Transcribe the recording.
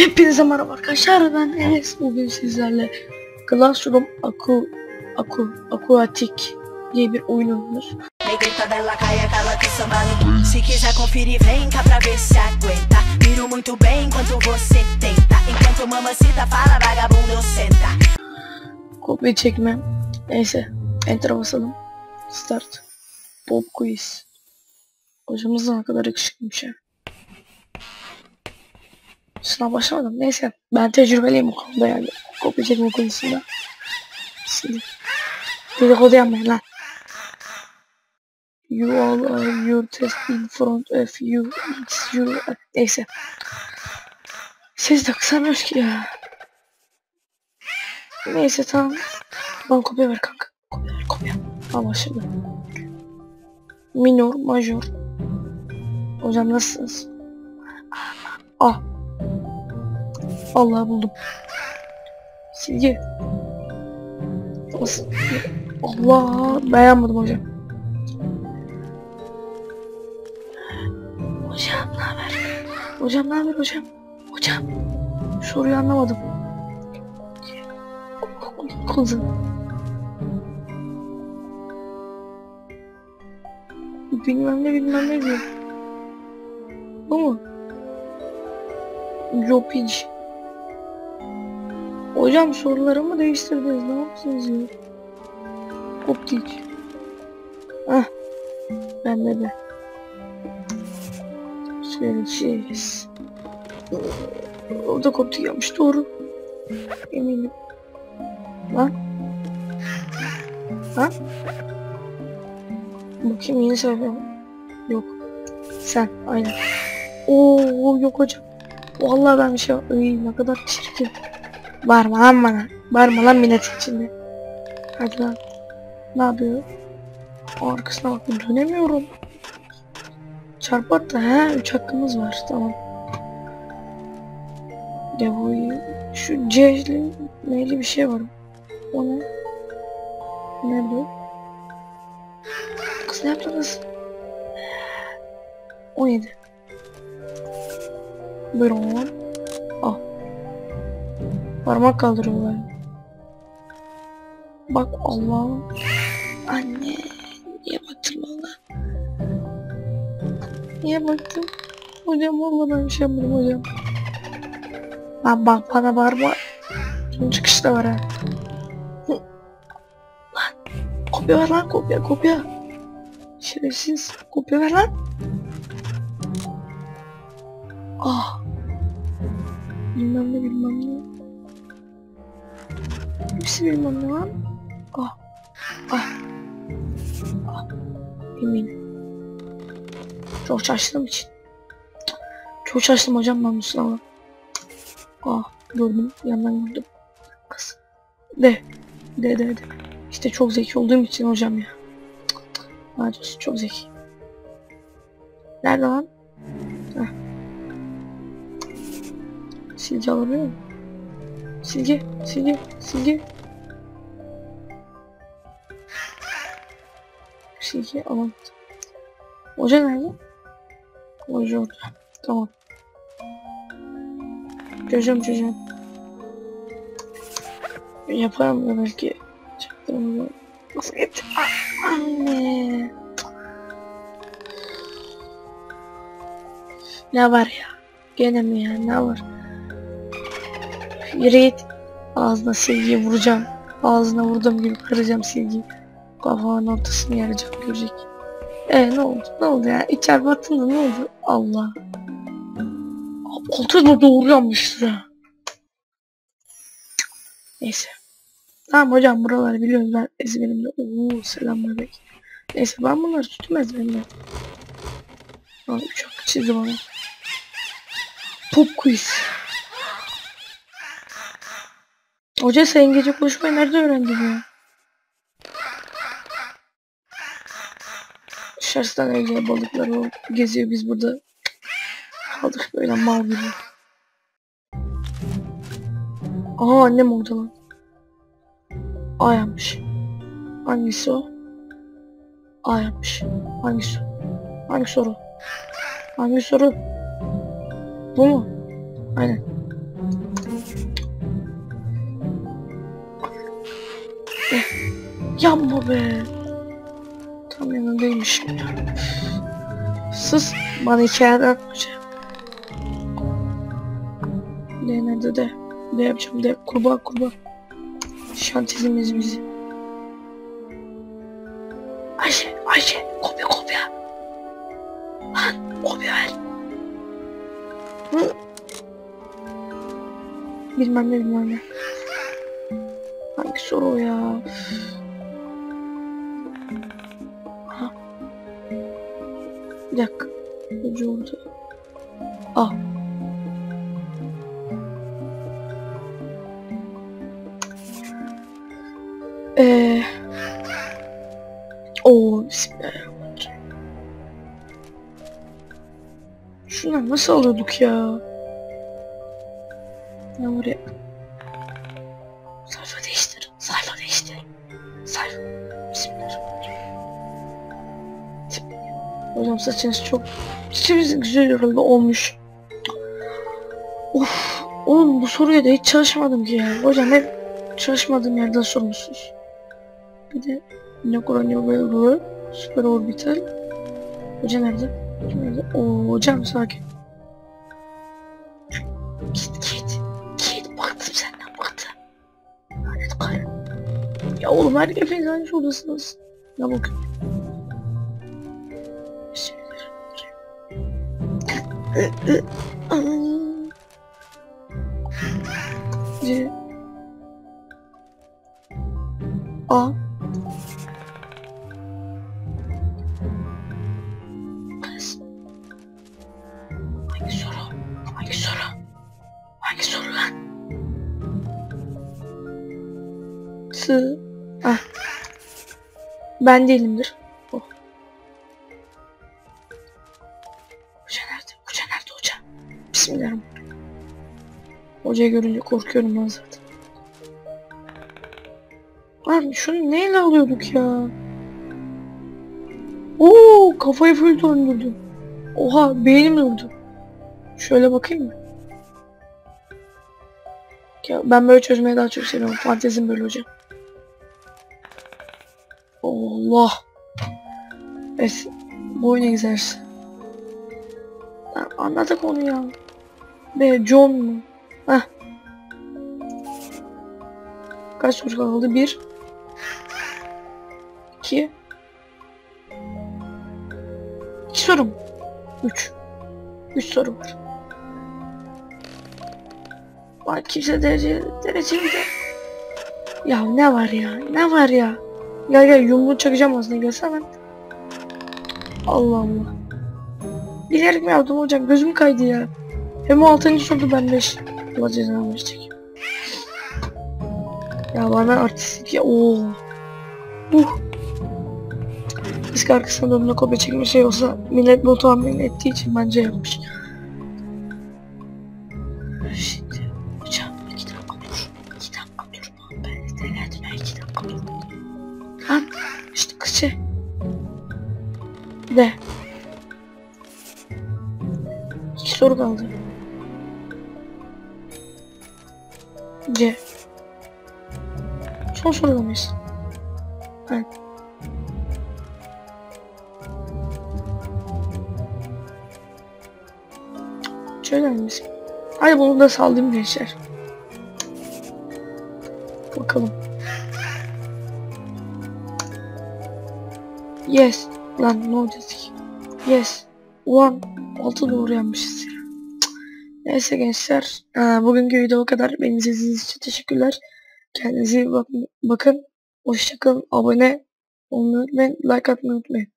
Hepinize merhaba arkadaşlar ben Enes bugün sizlerle Classroom Aku Aku Aquatic diye bir oyun oynuyoruz. Kopya çekme. Neyse. Enter'a basalım. Start. Pop quiz. Hocamız ne kadar yakışıklıymış ya. Sınav başlamadım. Neyse. Ben tecrübeliyim bu konuda yani. Kopya çekme konusunda. Şimdi. Dedikodu yapmayın lan. You all are your test in front of you. It's you. Neyse. Siz de kısamıyoruz ki ya. Neyse tamam. Bana kopya ver kanka. Kopya ver kopya. Al başladı. Minor, major. Hocam nasılsınız? Ah. Allah buldum. Silgi. Allah beğenmedim hocam. Hocam ne haber? Hocam ne haber hocam? Hocam. Soruyu anlamadım. Kızım. Bilmem ne bilmem ne diyor. Bu mu? Jopic. Hocam sorularımı değiştirdiniz. Ne yaptınız ya? Optik. Hah. Bende de. Söyleyeceğiz. Orada koptik yapmış doğru. Eminim. Lan. Ha? Bakayım yeni sayfa? Yok. Sen aynen. Oo yok hocam. Vallahi ben bir şey Iy, ne kadar çirkin. Bağırma lan bana. Bağırma lan milletin içinde. Hadi lan. Ne yapıyor? Arkasına bak dönemiyorum. Çarpat da he 3 hakkımız var tamam. Devoyu şu C'li neyli bir şey var. O ne? Ne bu? Kız ne yaptı kız? 17 Buyurun. Parmak kaldırıyorlar. Bak Allah'ım. Anne. Niye baktın bana? Niye baktın? Hocam valla ben bir şey yapmadım hocam. Lan bak bana bağırma. Son çıkışta var ha. Lan. Kopya ver lan kopya kopya. Şerefsiz. Kopya ver lan. Ah. Bilmem ne bilmem ne. Lan. Ah. Ah. Ah. Eminim. Çok şaştığım için. Çok şaştım hocam ben bu sınava. Ah gördüm yandan gördüm. Kız. De. De de de. İşte çok zeki olduğum için hocam ya. Hadi çok zeki. Nerede lan? Heh. Silgi alabiliyor muyum? Silgi, silgi, silgi. Silgi alamadım. Hoca nerede? Hoca orada. Tamam. Çözeceğim çözeceğim. Yaparım ya belki. Çaktırma. Nasıl gitti? Anne. Ne var ya? Gene mi ya? Ne var? Yürü. Ağzına silgiyi vuracağım. Ağzına vurdum gibi kıracağım silgiyi. Kafanın ortasını yaracağım görecek. E ne oldu? Ne oldu ya? İçer battın ne oldu? Allah. Altı da doğru yanmıştır. Neyse. Tamam hocam buraları biliyoruz ben ezberimde. Oo selam bebek. Neyse ben bunları tuttum ezberimde. Abi çok çizdim onu. Pop quiz. Hoca sen İngilizce konuşmayı nerede öğrendin ya? Dışarısından öyle balıklar o geziyor biz burada kaldık böyle mal gibi. Aa annem orada lan. A yapmış. Hangisi o? A yapmış. Hangisi? Hangi soru? Hangi soru? Bu mu? Aynen. Yapma be. Tam yanındaymış. Sus. Bana hikayeler anlatacağım. De nerede de. De yapacağım de. Kurbağa kurbağa. Şantizimiz bizi. Ayşe, Ayşe, kopya kopya. Lan, kopya ver. Hı. Bilmem ne bilmem ne. Hangi soru ya? Ha. Bir dakika. Ucu orada. Ah. Eee. Oo, bismillahirrahmanirrahim. Şunları nasıl alıyorduk ya? Ne oraya? Sayfa saçınız çok... Saçınız güzel herhalde olmuş. Of. Oğlum bu soruya da hiç çalışmadım ki ya. Hocam hep çalışmadığım yerden sormuşsunuz. Bir de Necronial Super Orbital. Hoca nerede? Nerede? Oo, hocam sakin. Git git. Git baktım senden baktım. Lanet karı. Ya oğlum her hepiniz aynı şuradasınız. Ne bakın. C. A. Kız. Hangi soru? Hangi soru? Hangi soru lan? Ah. Ben değilimdir. Hocayı görünce korkuyorum ben zaten. Lan şunu neyle alıyorduk ya? Oo kafayı full döndürdüm. Oha beynim durdu. Şöyle bakayım mı? Ya ben böyle çözmeyi daha çok seviyorum. Fantezim böyle hocam. Allah. Evet. Bu oyun egzersizi. Anladık onu ya. Be John mu? Heh. Kaç soru kaldı? Bir. İki. İki soru mu? Üç. Üç soru var. Var kimse derece dereceli de. Ya ne var ya? Ne var ya? Gel gel yumruğu çakacağım aslında gelsene ben. Allah Allah. Bilerek mi yaptım hocam? Gözüm kaydı ya. Hem o altıncı soru ben beş. Allah cezanı verecek. Ya bana artistik ya. Oo. Uh. Disk arkasına dönme kopya çekme şey olsa millet bu tahmin ettiği için bence yapmış. Şimdi hocam iki. Ben de denedim iki dakika dur. Lan işte. De. İki soru kaldı. Son soruda mıyız? Evet. Çözer misin? Hadi bunu da sallayayım gençler. Bakalım. Yes. Lan no dedik. Yes. Ulan altı doğru yanmışız. Neyse gençler. Bugünkü video o kadar. Beni izlediğiniz için teşekkürler. Kendinize iyi bakın. bakın. Hoşçakalın. Abone olmayı unutmayın. Like atmayı unutmayın.